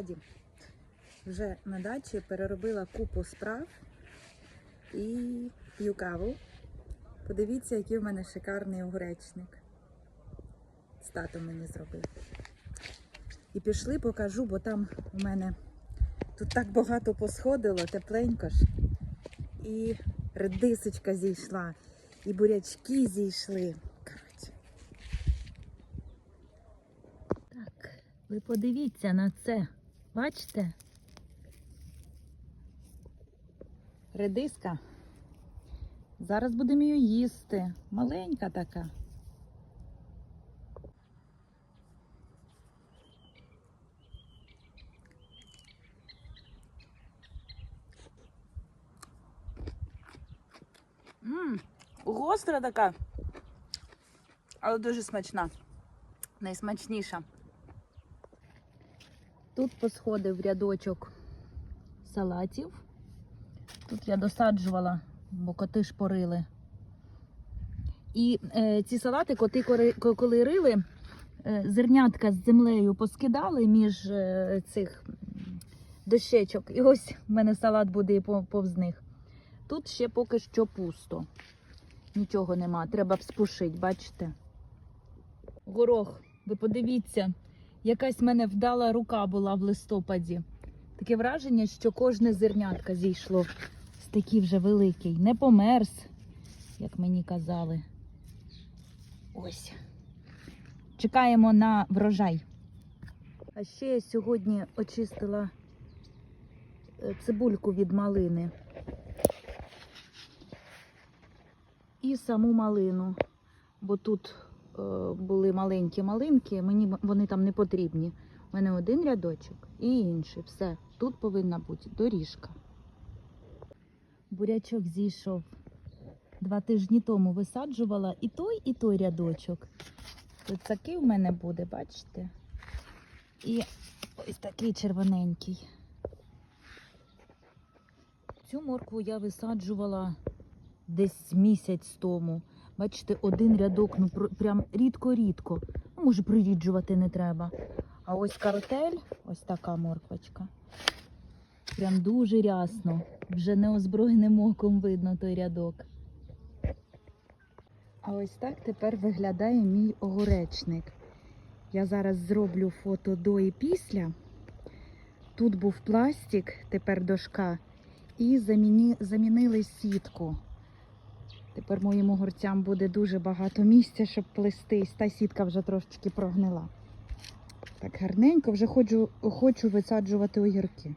саді. Вже на дачі переробила купу справ і п'ю каву. Подивіться, який в мене шикарний огуречник. З татом мені зробив. І пішли, покажу, бо там у мене тут так багато посходило, тепленько ж. І редисочка зійшла, і бурячки зійшли. Коротше. Так, ви подивіться на це. Бачите? Редиска. Зараз будемо її їсти. Маленька така. Мм, гостра така, але дуже смачна. Найсмачніша. Тут посходив рядочок салатів. Тут я досаджувала, бо коти ж порили. І е, ці салати коти, коли рили, е, зернятка з землею поскидали між е, цих дощечок. І ось в мене салат буде повз них. Тут ще поки що пусто. Нічого нема. Треба вспушити, бачите? Горох, ви подивіться, якась в мене вдала рука була в листопаді. Таке враження, що кожне зернятка зійшло з такий вже великий. Не померз, як мені казали. Ось. Чекаємо на врожай. А ще я сьогодні очистила е, цибульку від малини. І саму малину. Бо тут були маленькі малинки, мені вони там не потрібні. У мене один рядочок і інший. Все. Тут повинна бути доріжка. Бурячок зійшов. Два тижні тому висаджувала і той, і той рядочок. Тут такий в мене буде, бачите? І ось такий червоненький. Цю моркву я висаджувала десь місяць тому. Бачите, один рядок, ну прям рідко-рідко. Ну, може, приріджувати не треба. А ось картель, ось така морквочка. Прям дуже рясно. Вже неозброєним оком видно той рядок. А ось так тепер виглядає мій огуречник. Я зараз зроблю фото до і після. Тут був пластик, тепер дошка, і заміні, замінили сітку. Тепер моїм огурцям буде дуже багато місця, щоб плестись. Та сітка вже трошечки прогнила. Так гарненько вже хочу, хочу висаджувати огірки.